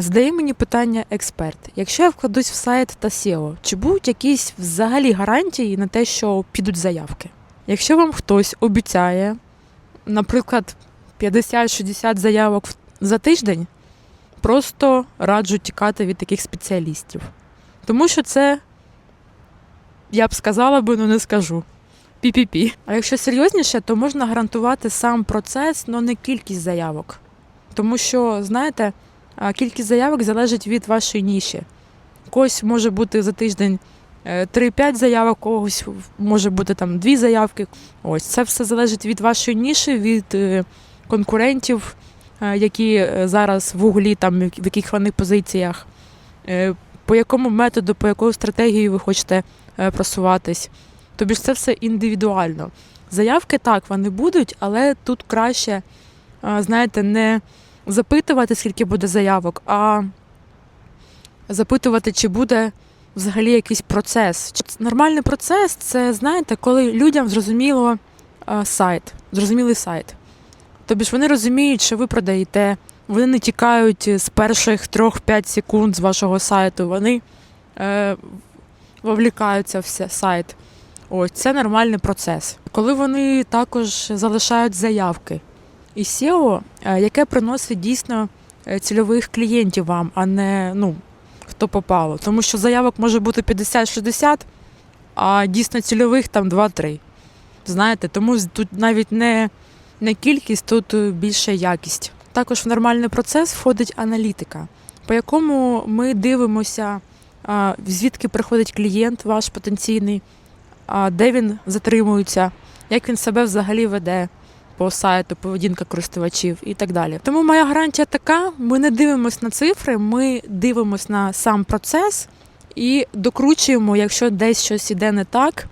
Задає мені питання експерт. Якщо я вкладусь в сайт та SEO, чи будуть якісь взагалі гарантії на те, що підуть заявки? Якщо вам хтось обіцяє, наприклад, 50-60 заявок за тиждень, просто раджу тікати від таких спеціалістів. Тому що це, я б сказала би, але не скажу. Пі-пі-пі. А якщо серйозніше, то можна гарантувати сам процес, але не кількість заявок. Тому що, знаєте, кількість заявок залежить від вашої ніші. Когось може бути за тиждень е, 3-5 заявок, когось може бути там 2 заявки. Ось це все залежить від вашої ніші, від е, конкурентів, е, які е, зараз в углі, там в яких вони позиціях, е, по якому методу, по якою стратегії ви хочете е, просуватись. Тобі ж це все індивідуально. Заявки так, вони будуть, але тут краще, е, знаєте, не запитувати, скільки буде заявок, а запитувати, чи буде взагалі якийсь процес. Нормальний процес це, знаєте, коли людям зрозуміло е, сайт, зрозумілий сайт. Тобі ж вони розуміють, що ви продаєте, вони не тікають з перших 3-5 секунд з вашого сайту, вони е, вовлікаються в сайт. Ось це нормальний процес. Коли вони також залишають заявки. І SEO, е, яке приносить дійсно е, цільових клієнтів вам, а не ну, хто попало. Тому що заявок може бути 50-60, а дійсно цільових там 2-3. Знаєте, тому тут навіть не, не кількість, тут е, більше якість. Також в нормальний процес входить аналітика, по якому ми дивимося, звідки приходить клієнт ваш потенційний, де він затримується, як він себе взагалі веде по сайту, поведінка користувачів і так далі. Тому моя гарантія така: ми не дивимося на цифри, ми дивимося на сам процес і докручуємо, якщо десь щось іде не так,